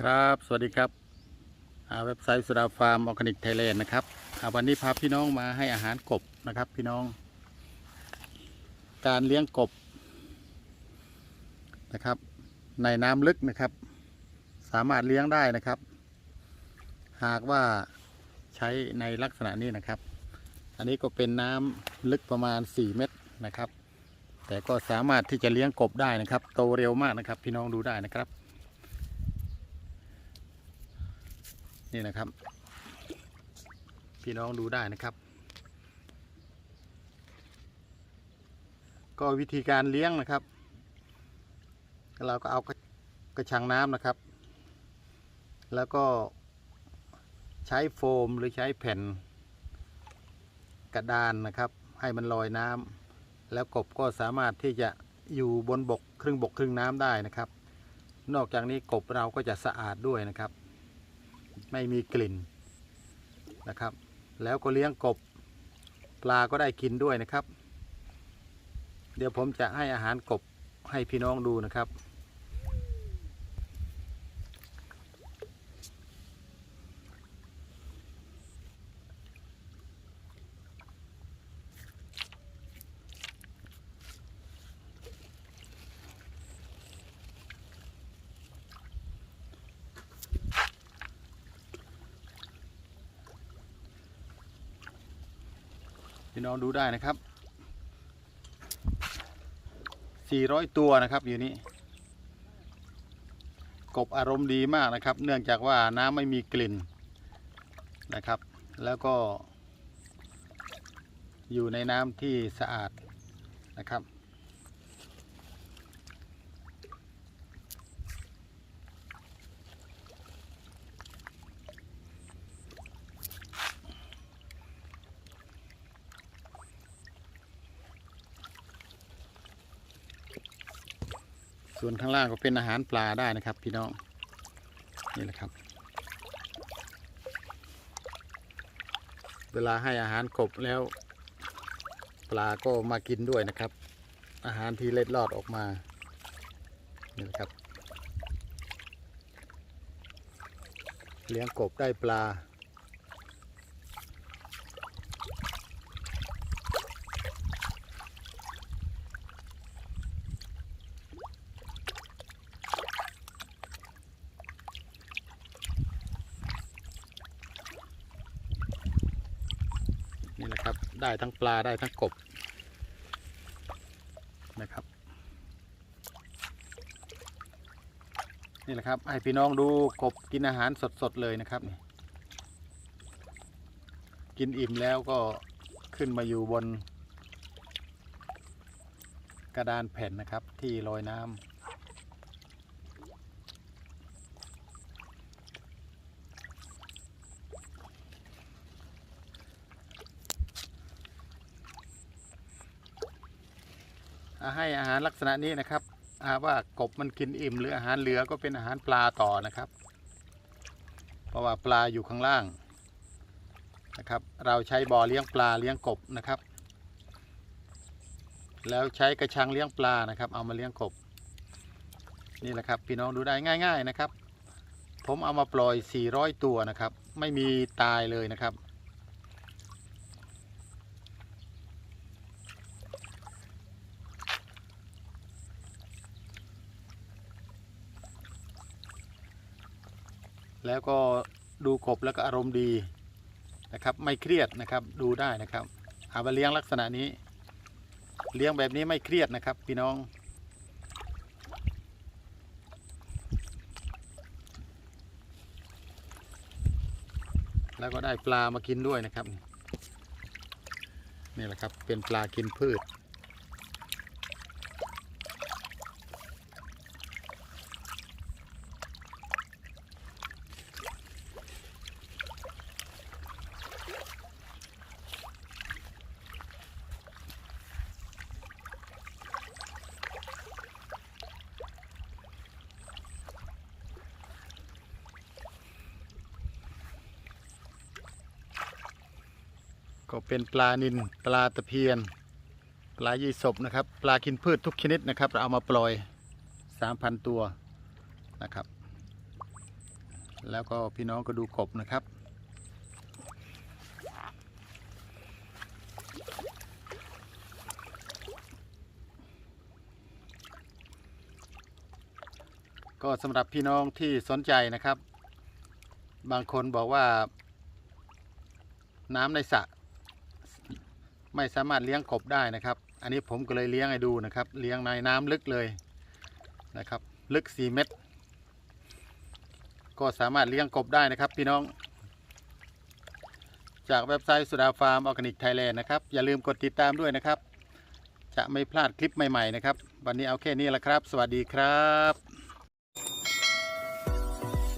ครับ สวัสดีครับเว็บไซต์สุดาฟาร์มออร์แกนิกไทยแลนด์นะครับวันนี้พาพี่น้องมาให้อาหารกบนะครับ พี่น้อง การเลี้ยงกบนะครับ ในน้ำลึกนะครับ สามารถเลี้ยงได้นะครับ หากว่าใช้ในลักษณะนี้นะครับ อันนี้ก็เป็นน้ำลึกประมาณ 4 เมตรนะครับ แต่ก็สามารถที่จะเลี้ยงกบได้นะครับ โตเร็วมากนะครับ พี่น้องดูได้นะครับ นี่นะครับ พี่น้องดูได้นะครับ ก็วิธีการเลี้ยงนะครับเราก็เอากระชังน้ำนะครับ แล้วก็ใช้โฟมหรือใช้แผ่นกระดานนะครับ ให้มันลอยน้ำแล้วกบก็สามารถที่จะอยู่บนบกครึ่งบกครึ่งน้ำได้นะครับ นอกจากนี้กบเราก็จะสะอาดด้วยนะครับ ไม่มีกลิ่นนะครับ แล้วก็เลี้ยงกบปลาก็ได้กินด้วยนะครับ เดี๋ยวผมจะให้อาหารกบให้พี่น้องดูนะครับ พี่น้องดูได้นะครับ 400 ตัวนะครับอยู่นี้กบอารมณ์ดีมากนะครับ เนื่องจากว่าน้ำไม่มีกลิ่นนะครับ แล้วก็ อยู่ในน้ำที่สะอาดนะครับ ส่วนข้างล่างก็เป็นอาหารปลาได้นะครับ พี่น้องนี่แหละครับ เวลาให้อาหารกบแล้ว ปลาก็มากินด้วยนะครับ อาหารที่เล็ดลอดออกมานี่แหละครับ เลี้ยงกบได้ปลา นี่แหละครับ ได้ทั้งปลาได้ทั้งกบนะครับนี่แหละครับให้พี่น้องดูกบกินอาหารสดๆเลยนะครับนี่กินอิ่มแล้วก็ขึ้นมาอยู่บนกระดานแผ่นนะครับที่ลอยน้ำ ให้อาหารลักษณะนี้นะครับว่ากบมันกินอิ่มหรืออาหารเหลือก็เป็นอาหารปลาต่อนะครับ เพราะว่าปลาอยู่ข้างล่างนะครับ เราใช้บ่อเลี้ยงปลาเลี้ยงกบนะครับ แล้วใช้กระชังเลี้ยงปลานะครับ เอามาเลี้ยงกบ นี่แหละครับ พี่น้องดูได้ง่าย ๆนะครับ ผมเอามาปล่อย 400 ตัวนะครับ ไม่มีตายเลยนะครับ แล้วก็ดูกบแล้วก็อารมณ์ดีนะครับ ไม่เครียดนะครับดูได้นะครับหามาเลี้ยงลักษณะนี้ เลี้ยงแบบนี้ไม่เครียดนะครับ พี่น้อง แล้วก็ได้ปลามากินด้วยนะครับ นี่แหละครับเป็นปลากินพืช ก็เป็นปลานิลปลาตะเพียน ปลายี่สบนะครับ ปลากินพืชทุกชนิดนะครับ เราเอามาปล่อย 3,000 ตัวนะครับ แล้วก็พี่น้องก็ดูกบนะครับก็สำหรับพี่น้องที่สนใจนะครับ บางคนบอกว่า น้ำในสระ ไม่สามารถเลี้ยงกบได้นะครับ อันนี้ผมก็เลยเลี้ยงให้ดูนะครับ เลี้ยงในน้ำลึกเลยนะครับ ลึก 4 เมตร ก็สามารถเลี้ยงกบได้นะครับ พี่น้อง จากเว็บไซต์สุดาฟาร์มออร์แกนิกไทยแลนด์นะครับ อย่าลืมกดติดตามด้วยนะครับ จะไม่พลาดคลิปใหม่ๆนะครับ วันนี้เอาแค่นี้แหละครับ สวัสดีครับ